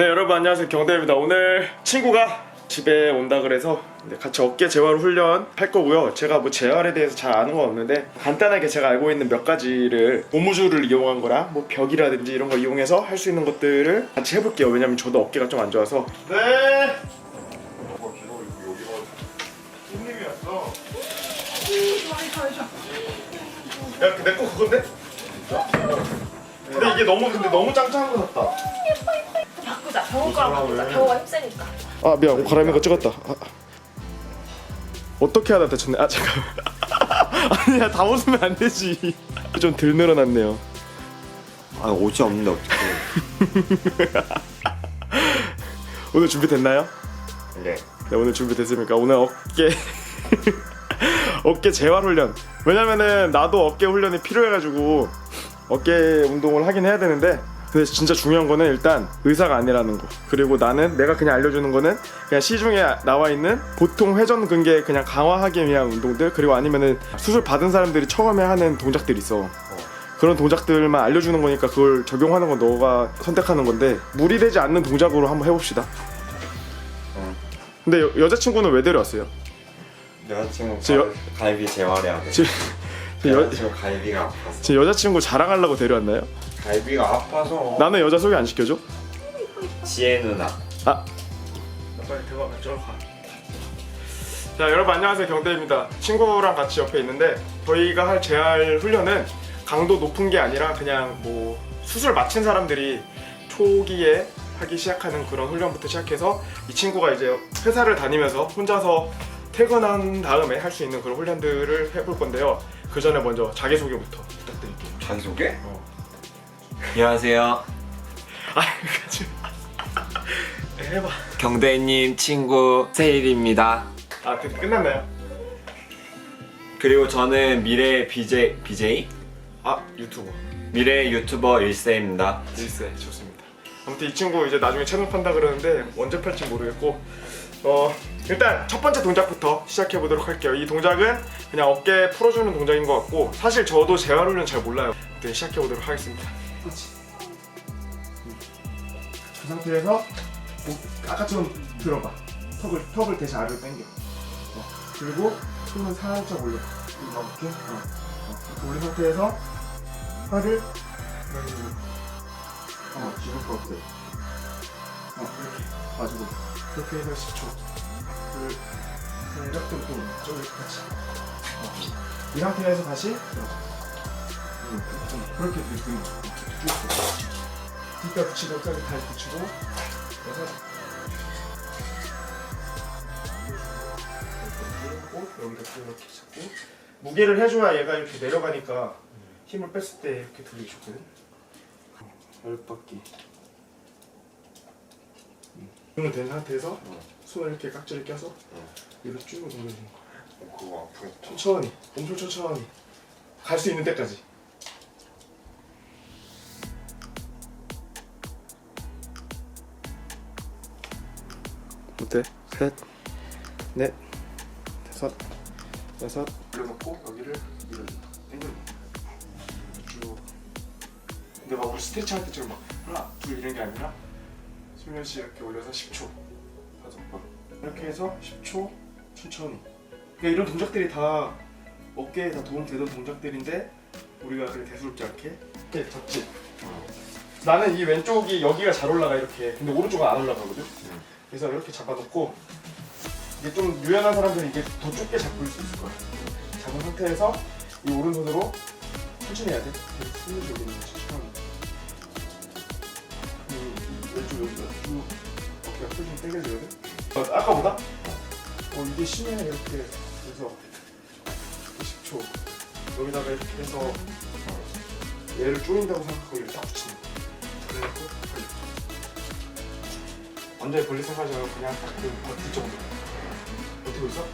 네 여러분 안녕하세요. 경대입니다. 오늘 친구가 집에 온다 그래서 같이 어깨 재활 훈련 할 거고요. 제가 뭐 재활에 대해서 잘 아는 건 없는데 간단하게 제가 알고 있는 몇 가지를 고무줄을 이용한 거랑 뭐 벽이라든지 이런 거 이용해서 할 수 있는 것들을 같이 해볼게요. 왜냐면 저도 어깨가 좀 안 좋아서. 네! 손님이었어 야 내거 그건데? 근데 이게 너무 근데 너무 짱짱한 거 같다 바꾸자. 병원 거랑 바꾸자. 병원가 힘세니까. 아 미안 옷 갈아입는 거 찍었다 아. 어떻게 하다 다쳤네 아 잠깐 아니야 다 웃으면 안 되지 좀 덜 늘어났네요 아 옷이 없는데 어떡해 오늘 준비됐나요? 네 네 오늘 준비됐습니까? 오늘 어깨 어깨 재활 훈련 왜냐면은 나도 어깨 훈련이 필요해가지고 어깨 운동을 하긴 해야 되는데 근데 진짜 중요한 거는 일단 의사가 아니라는 거. 그리고 나는 내가 그냥 알려주는 거는 그냥 시중에 나와 있는 보통 회전 근개 그냥 강화하기 위한 운동들 그리고 아니면은 수술 받은 사람들이 처음에 하는 동작들 있어. 그런 동작들만 알려주는 거니까 그걸 적용하는 건 너가 선택하는 건데 무리되지 않는 동작으로 한번 해봅시다. 근데 여, 여자친구는 왜 데려왔어요? 여자친구 저 여- 갈비 재활해야 돼. 지, 지 여, 여자친구 갈비가 아파서. 지 여자친구 자랑하려고 데려왔나요? 갈비가 아파서 나는 여자 소개 안 시켜줘? 지혜 누나 아 빨리 대화 저로 가. 자 여러분 안녕하세요 경대입니다. 친구랑 같이 옆에 있는데 저희가 할 재활 훈련은 강도 높은 게 아니라 그냥 뭐 수술 마친 사람들이 초기에 하기 시작하는 그런 훈련부터 시작해서 이 친구가 이제 회사를 다니면서 혼자서 퇴근한 다음에 할 수 있는 그런 훈련들을 해볼 건데요. 그 전에 먼저 자기 소개부터 부탁드릴게요. 자기소개? 어. 안녕하세요 아 같이 네, 해봐. 경대님 친구 세일입니다 아 그, 끝났나요? 그리고 저는 미래 BJ BJ 아 유튜버. 미래 유튜버 일세입니다 일세 좋습니다. 아무튼 이 친구 이제 나중에 채널 판다 그러는데 언제 팔지 모르겠고 어 일단 첫 번째 동작부터 시작해 보도록 할게요. 이 동작은 그냥 어깨 풀어주는 동작인 것 같고 사실 저도 재활훈련 잘 몰라요. 아무튼 시작해 보도록 하겠습니다. 그렇지. 그 상태에서 목, 아까처럼 들어봐. 턱을 턱을 대신 아래로 당겨. 어, 그리고 손은 살짝 올려. 이렇게. 어, 어, 이렇게 올린 상태에서 팔을 여기 어, 지금 거 없어요. 어, 이렇게 가지고 그렇게 해서 10초. 그 세력 좀 좀, 이렇게 같이. 어. 이 상태에서 다시 들어가. 음, 좀 그렇게 들고 쭉. 뒷가 붙이고 여기까지 다리 붙이고 그래서 여기다 또 이렇게 잡고 무게를 해줘야 얘가 이렇게 내려가니까 힘을 뺐을 때 이렇게 들리기 좋거든. 열 바퀴. 손을 된 상태에서 손을 이렇게 깍지를 껴서 위로 쭉 올려주는 거야. 그거 아프겠다 천천히, 엄청 천천히. 갈 수 있는 데까지. 셋, 넷, 다섯, 여섯. 올려놓고 여기를 밀어준다. 당겨준다. 쭉. 근데 막 우리 스트레치 할 때처럼 막 하나, 둘 이런 게 아니라 수면씨 이렇게 올려서 10초 다섯 번. 이렇게 해서 10초 천천히. 그러니까 이런 동작들이 다 어깨에 다 도움되던 동작들인데 우리가 그래 대수롭지 않게. 이렇게 잡지. 나는 이 왼쪽이 여기가 잘 올라가 이렇게. 근데 오른쪽은 안 올라가거든 그래서 이렇게 잡아놓고 이게 좀 유연한 사람들은 이게 더 좁게 잡을 수 있을 거야 잡은 상태에서 이 오른손으로 천천히 해야 돼. 숨을 돌리는 거지 천천히 이 왼쪽 여기가 쭉 어깨가 풀좀 당겨지거든 어, 아까보다? 어 이게 심해 이렇게 그래서 10초. 여기다가 이렇게 해서 어, 얘를 조인다고 생각하고 이렇게 딱 붙이는 거야 그래놓고 완전히 벌릴 생각하지 말고 그냥 딱그 버틸 정도 버티고 있어?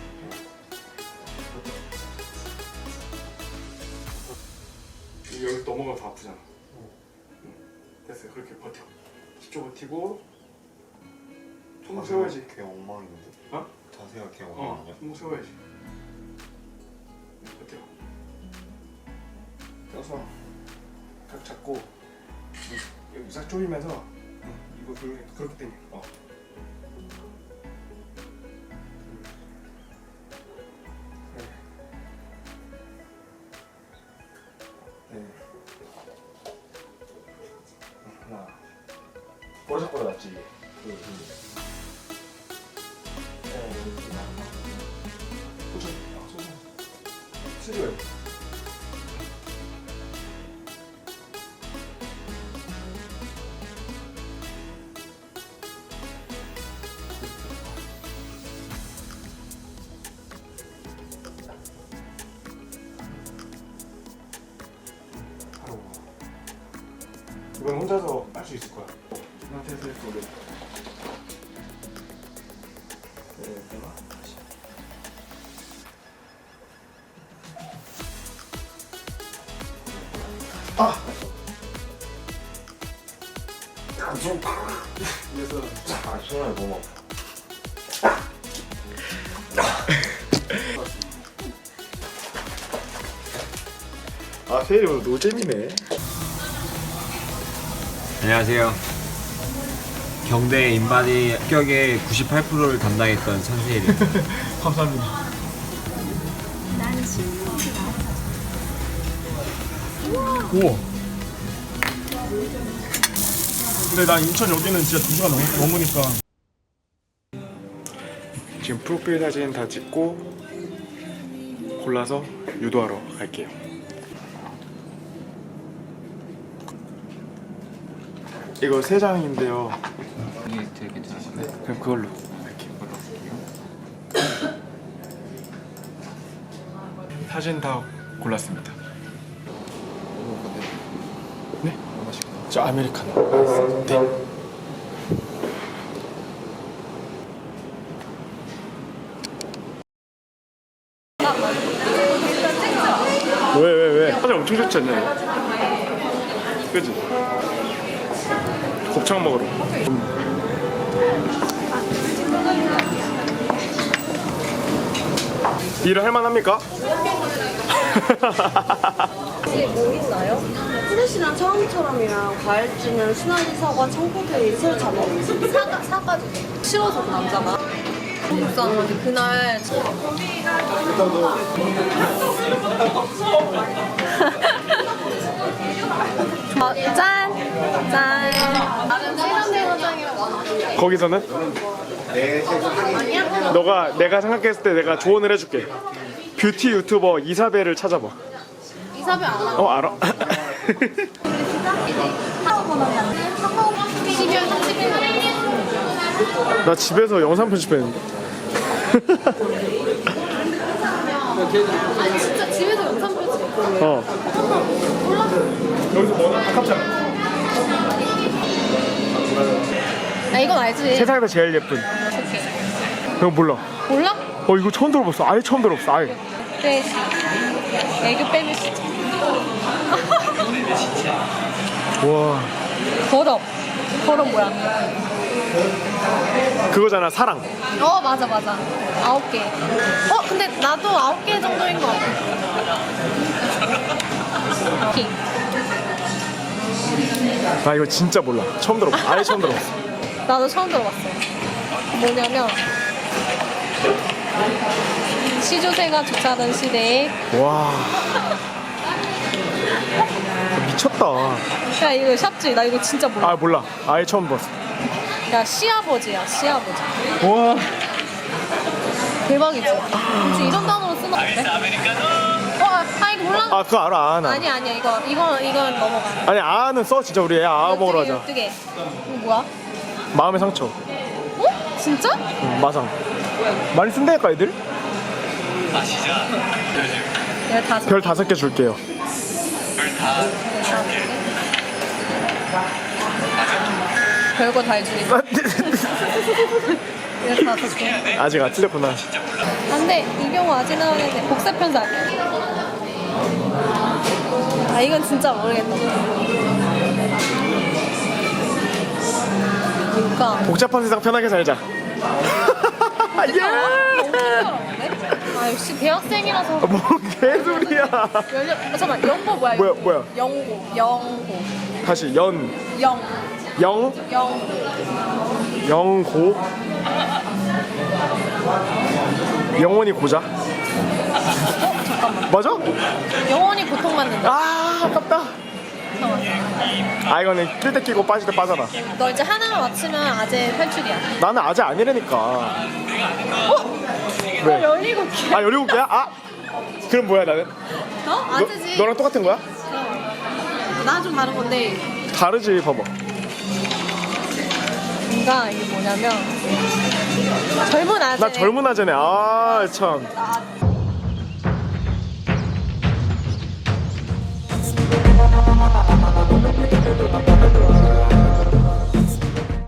버텨. 여기 넘어가면 더 아프잖아 응. 됐어요 그렇게 버텨 10초 버티고 손목 세워야지 개 엉망인데 어? 자세가 개 어, 엉망이야 손목 세워야지. 어때요? 껴서 각 잡고 이- 여기 싹 조이면서 응, 이거 그, 그렇기 때문에 어. 네. 하나. 꼬락꼬락 이게. 그, 그. 네, 아, 소천. 치료해. 이건 혼자서 할 수 있을 거야. 이 상태에서 이렇게 올려. 다시. 아! 그래서 아 손을 너무 아파. 아 세일이 오늘 노잼이네. 안녕하세요. 경대 인바디 합격의 98%를 담당했던 천세일입니다. 감사합니다. 우와. 근데 난 인천 여기는 진짜 2시간 넘, 넘으니까 지금 프로필 사진 다 찍고 골라서 유도하러 갈게요 이거 세 장인데요 이게 되게 괜찮은데? 그럼 그걸로 이렇게 사진 다 골랐습니다 네? 저 아메리카노 네 왜 왜 왜? 사진 엄청 좋지 않냐? 그지? 곱창 먹으러. 일을 할 만합니까? 혹시 뭐 있나요? 프레시랑 처음처럼이랑 과일주는 시나리 사과 청포도에 새우 잡아 사가 사가지고 싫어서 그 남자가. 불쌍한데 그날 거기서는? 너가 내가 생각했을 때 내가 조언을 해줄게. 뷰티 유튜버 이사벨을 찾아봐. 이사벨 안 하고 어 알아? 12월 30일 나 집에서 영상 편집했는데. 아니 진짜 집에서 영상 편집 어. 여기서 뭐나 가깝잖 아. 야 이건 알지? 세상에서 제일 예쁜. 그거 몰라. 몰라? 어 이거 처음 들어봤어. 아예 처음 들어봤어. 아예. 네 애교 빼면 진짜 와. 버럭 버럭 뭐야? 그거잖아 사랑. 어 맞아 맞아 아홉 개. 어 근데 나도 아홉 개 정도인 것 같아. 킹. 나 이거 진짜 몰라. 처음 들어봤어. 아예 처음 들어봤어. 나도 처음 들어봤어. 뭐냐면 시조새가 좋다던 시대에 와. 미쳤다. 야 이거 샵지 나 이거 진짜 몰라. 아 몰라. 아예 처음 봤어. 야 시아버지야 시아버지. 와. 대박이지. 혹시 이런 단어로 안 돼? 어, 아 이거 몰라. 아 그거 알아 아나. 아니 아니야 이거 이거 이건 넘어가. 아니 아는 써 진짜 우리 애 아 먹으러 가자. 12개. 이거 뭐야? 마음의 상처. 어? 진짜? 응, 마상. 많이 쓴다니까 애들? 내가 다섯 별 다섯 개 줄게요. 별거 다 해주겠어. 내가 다섯 개. 아직 안 틀렸구나. 안돼 이 경우 아직 나오는데 복사편사. 아 이건 진짜 모르겠다. 그러니까 복잡한 세상 편하게 살자. 예! 아 역시 대학생이라서 뭐 개소리야. 연령 아, 잠깐 영고 뭐야? 뭐야 영고. 뭐야? 영고 영고 다시 연 영 영 영. 영고 영원히 고자 맞아? 영원히 고통받는다. 아 아깝다 아 이거는 낄때 끼고 빠질 때 빠져라 너 이제 하나만 맞추면 아재 탈출이야. 나는 아직 아니라니까 어? 왜? 열일곱 개. 아 17개야? 아 그럼 뭐야 나는? 어? 너, 아재지. 너랑 똑같은 거야? 나 좀 다른 건데 다르지 봐봐 뭔가 이게 뭐냐면 젊은 아재. 나 젊은 아재네 아참